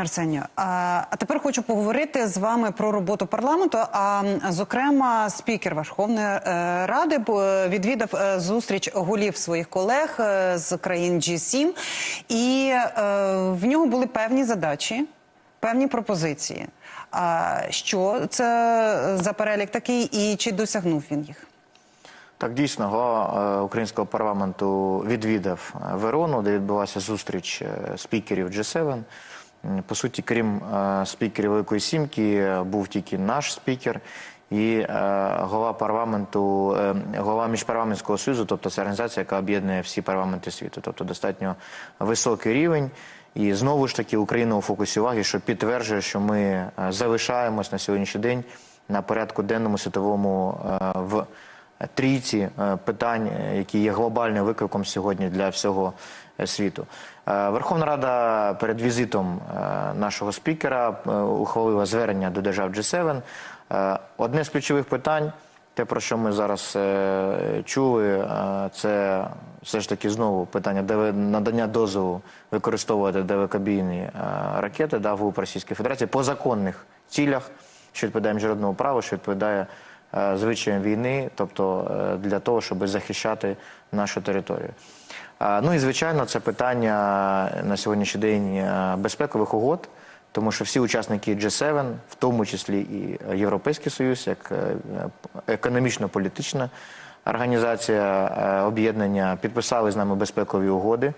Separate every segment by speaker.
Speaker 1: Арсенію, а тепер хочу поговорити з вами про роботу парламенту. А зокрема, спікер Верховної е, Ради відвідав е, зустріч голів своїх колег е, з країн G7, і е, в нього були певні задачі, певні пропозиції. А що це за перелік такий, і чи досягнув він їх?
Speaker 2: Так, дійсно, голова е, українського парламенту відвідав е, Верону, де відбулася зустріч е, спікерів G7. По суті, крім е, спікерів Великої Сімки, е, був тільки наш спікер і е, голова парламенту, голова міжпарламентського союзу, тобто це організація, яка об'єднує всі парламенти світу, тобто достатньо високий рівень. І знову ж таки Україна у фокусі уваги, що підтверджує, що ми залишаємось на сьогоднішній день на порядку денному світовому в трійці е, питань, е, які є глобальним викликом сьогодні для всього е, світу. Верховна Рада перед візитом нашого спікера ухвалила звернення до держав G7. Е, Одне з ключових питань, те про що ми зараз чули, це все ж таки знову питання надання дозволу використовувати далекобійні е, ракети да, в Російської Федерації по законних цілях, що відповідає міжнародному праву, що відповідає е, звичаям війни, тобто е, для того, щоб захищати нашу територію. Ну і звичайно, це питання на сьогоднішній день е, безпекових угод, тому що всі учасники G7, в тому числі і Європейський Союз, як економічно-політична організація об'єднання, підписали з нами безпекові угоди.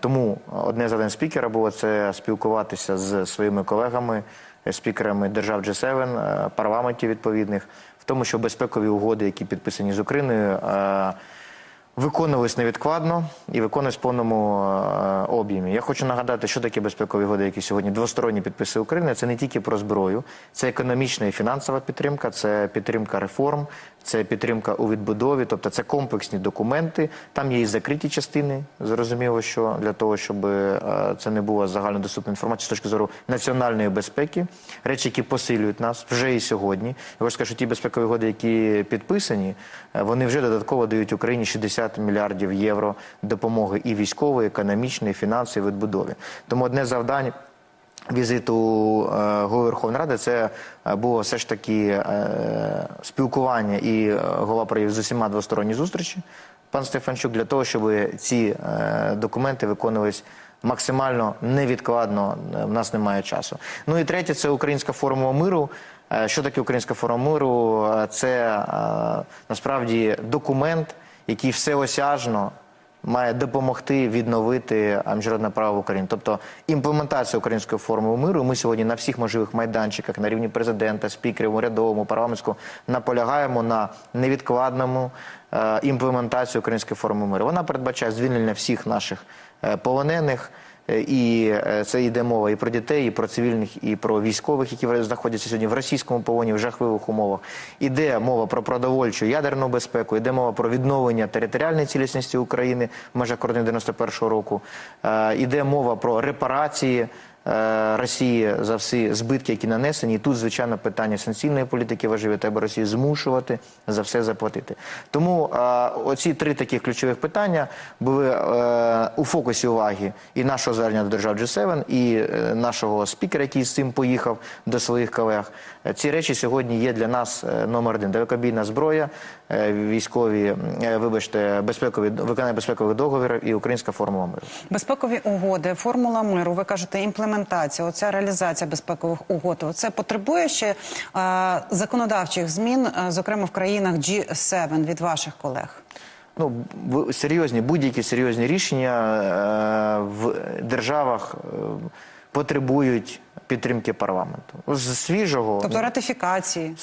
Speaker 2: Тому одне з завдань спікера було це спілкуватися з своїми колегами, спікерами держав G7, е, парламентів відповідних, тому, що безпекові угоди, які підписані з Україною, е, виконувались невідкладно і виконувались в повному е, об'ємі. Я хочу нагадати, що таке безпекові угоди, які сьогодні двосторонні підписи України. Це не тільки про зброю, це економічна і фінансова підтримка, це підтримка реформ, це підтримка у відбудові, тобто це комплексні документи. Там є і закриті частини. Зрозуміло, що для того, щоб е, це не було загальнодоступна інформація з точки зору національної безпеки, речі, які посилюють нас вже і сьогодні. Я хочу сказати, що ті безпекові угоди, які підписані, е, вони вже додатково дають Україні 60 мільярдів євро допомоги і військової, економічної, і фінансової відбудові. Тому одне завдань візиту е, голови Верховної Ради це е, було все ж таки е, спілкування і голова провів з усіма двосторонні зустрічі, пан Стефанчук, для того, щоб ці документи виконувались максимально невідкладно. В нас немає часу. Ну і третє, це українська формула миру. Що таке українська формула миру? Це насправді документ, який всеосяжно має допомогти відновити міжнародне право в Україні. Тобто імплементація української формули миру. Ми сьогодні на всіх можливих майданчиках на рівні президента, спікерів, урядовому, парламентському наполягаємо на невідкладному е, імплементації української форми миру. Вона передбачає звільнення всіх наших е, полонених. Е, І е, це йде мова і про дітей, і про цивільних, і про військових, які знаходяться сьогодні в російському полоні в жахливих умовах. Іде мова про продовольчу ядерну безпеку, іде мова про відновлення територіальної цілісності України в межах кордону 91-го року. Е, Іде мова про репарації. Е, Росії за всі збитки, які нанесені, і тут звичайно питання санкційної політики важливі. Треба Росію змушувати за все заплатити. Тому е, оці три таких ключових питання були е, у фокусі уваги і нашого звернення до держав G7, і нашого спікера, який з цим поїхав до своїх колег. Ці речі сьогодні є для нас номер один: далекобійна зброя, військові, е, вибачте, безпекові виконання безпекових договорів і українська формула миру.
Speaker 1: Безпекові угоди, формула миру. Ви кажете, імплементація, оця реалізація безпекових угод. Це потребує ще е, законодавчих змін, е, зокрема в країнах G7 від ваших колег.
Speaker 2: Ну, серйозні, будь-які серйозні рішення е, в державах е, потребують підтримки парламенту. З свіжого,
Speaker 1: Тобто ратифікації.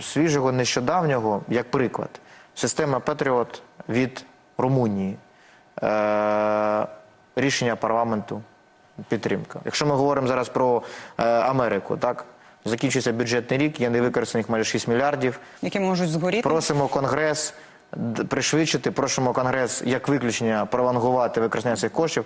Speaker 2: свіжого нещодавнього, як приклад, система Патріот від Румунії. Е, рішення парламенту підтримка. Якщо ми говоримо зараз про е, Америку, так? Закінчується бюджетний рік, є невикористаних майже 6 мільярдів.
Speaker 1: які можуть згоріти.
Speaker 2: Просимо Конгрес пришвидшити, просимо Конгрес як виключення пролонгувати використання цих коштів.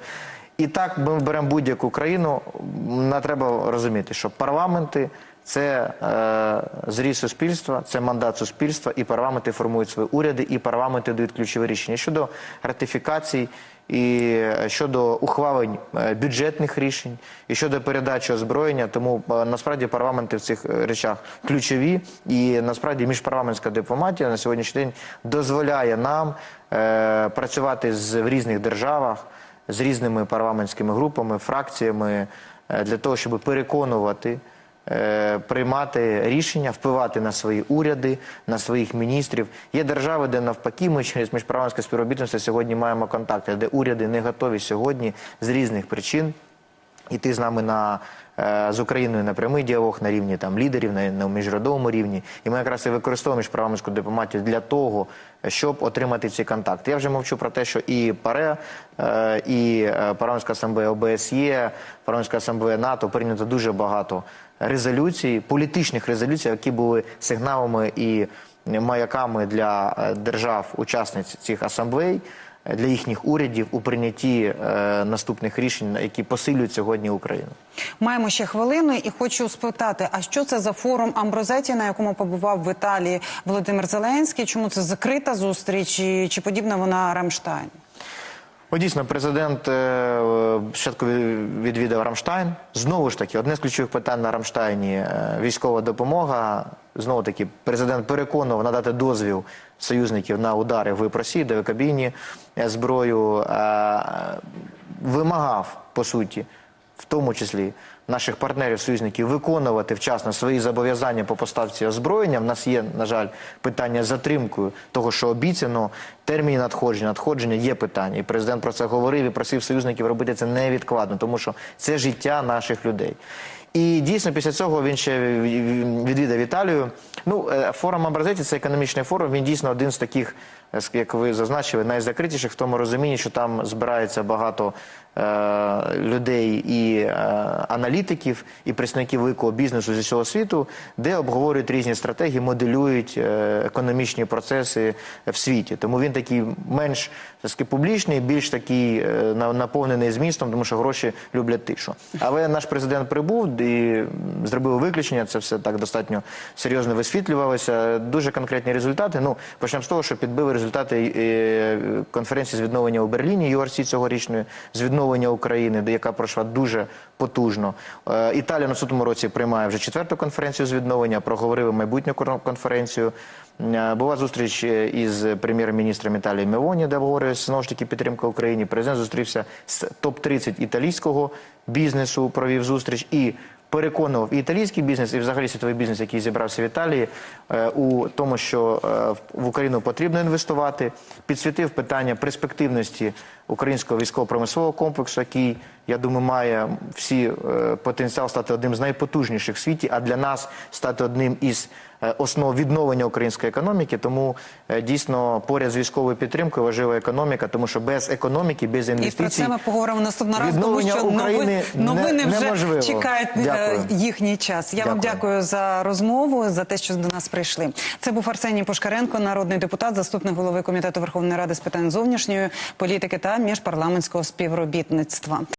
Speaker 2: І так ми беремо будь-яку країну. Не треба розуміти, що парламенти це е, зріз суспільства, це мандат суспільства, і парламенти формують свої уряди, і парламенти дають ключові рішення щодо ратифікацій, і щодо ухвалень е, бюджетних рішень, і щодо передачі озброєння. Тому е, насправді парламенти в цих е, речах ключові, і насправді міжпарламентська дипломатія на сьогоднішній день дозволяє нам е, працювати з в різних державах з різними парламентськими групами, фракціями е, для того, щоб переконувати, е, приймати рішення, впливати на свої уряди, на своїх міністрів. Є держави, де навпаки ми через міжправанське співробітництво сьогодні маємо контакти, де уряди не готові сьогодні з різних причин іти з нами на е, з Україною на прямий діалог на рівні там лідерів, на, на міжнародному рівні. І ми якраз і використовуємо міжпарламентську дипломатію для того, щоб отримати ці контакти. Я вже мовчу про те, що і ПАРЕ, е, і е, парламентська асамблея ОБСЄ, парламентська асамблея НАТО прийнято дуже багато резолюцій, політичних резолюцій, які були сигналами і маяками для держав-учасниць цих асамблей для їхніх урядів у прийнятті е, наступних рішень, які посилюють сьогодні Україну.
Speaker 1: Маємо ще хвилину, і хочу спитати: а що це за форум Амброзеті, на якому побував в Італії Володимир Зеленський? Чому це закрита зустріч? І чи подібна вона Рамштайн?
Speaker 2: О, дійсно, президент е, спочатку відвідав Рамштайн. Знову ж таки, одне з ключових питань на Рамштайні е, військова допомога. Знову таки, президент переконував надати дозвіл союзників на удари в Росії, де кабіні е, зброю е, вимагав по суті, в тому числі наших партнерів, союзників, виконувати вчасно свої зобов'язання по поставці озброєння. В нас є, на жаль, питання з затримкою того, що обіцяно. Терміни надходження, надходження є питання. І президент про це говорив і просив союзників робити це невідкладно, тому що це життя наших людей. І дійсно після цього він ще відвідав Італію. Ну, е, форум Абразеті це економічний форум. Він дійсно один з таких, як ви зазначили, найзакритіших в тому розумінні, що там збирається багато е, людей і е, аналітиків, і представників великого бізнесу зі всього світу, де обговорюють різні стратегії, моделюють е, економічні процеси в світі. Тому він такий менш так сказати, публічний, більш такий е, наповнений змістом, тому що гроші люблять тишу. Але наш президент прибув і зробив виключення. Це все так достатньо серйозно висвітлювалося. Дуже конкретні результати. Ну почнемо з того, що підбили результати е, конференції з відновлення у Берліні ЮРСі цьогорічної з відновлення України, яка пройшла дуже потужно. Е, Італія на цьому році приймає вже четверту конференцію з відновлення. Проговорили майбутню кон- конференцію. Е, Була зустріч із прем'єр-міністром Італії Мелоні, де обговорювалася знову ж таки підтримка Україні. Президент зустрівся з топ-30 італійського бізнесу, провів зустріч і переконував і італійський бізнес, і взагалі світовий бізнес, який зібрався в Італії, е, у тому, що е, в- Україну потрібно інвестувати. Підсвітив питання перспективності українського військово-промислового комплексу, який, я думаю, має всі е, потенціал стати одним з найпотужніших в світі, а для нас стати одним із основ відновлення української економіки. Тому е, дійсно поряд з військовою підтримкою важлива економіка, тому що без економіки, без
Speaker 1: І про
Speaker 2: інвестицій
Speaker 1: це ми поговоримо наступного разу, тому що новини
Speaker 2: не-
Speaker 1: вже
Speaker 2: неможливо.
Speaker 1: чекають е,
Speaker 2: Дякую.
Speaker 1: їхній час. Я вам
Speaker 2: Дякую.
Speaker 1: дякую за розмову, за те, що до нас прийшли. Це був Арсеній Пушкаренко, народний депутат, заступник голови комітету Верховної Ради з питань зовнішньої політики та міжпарламентського співробітництва.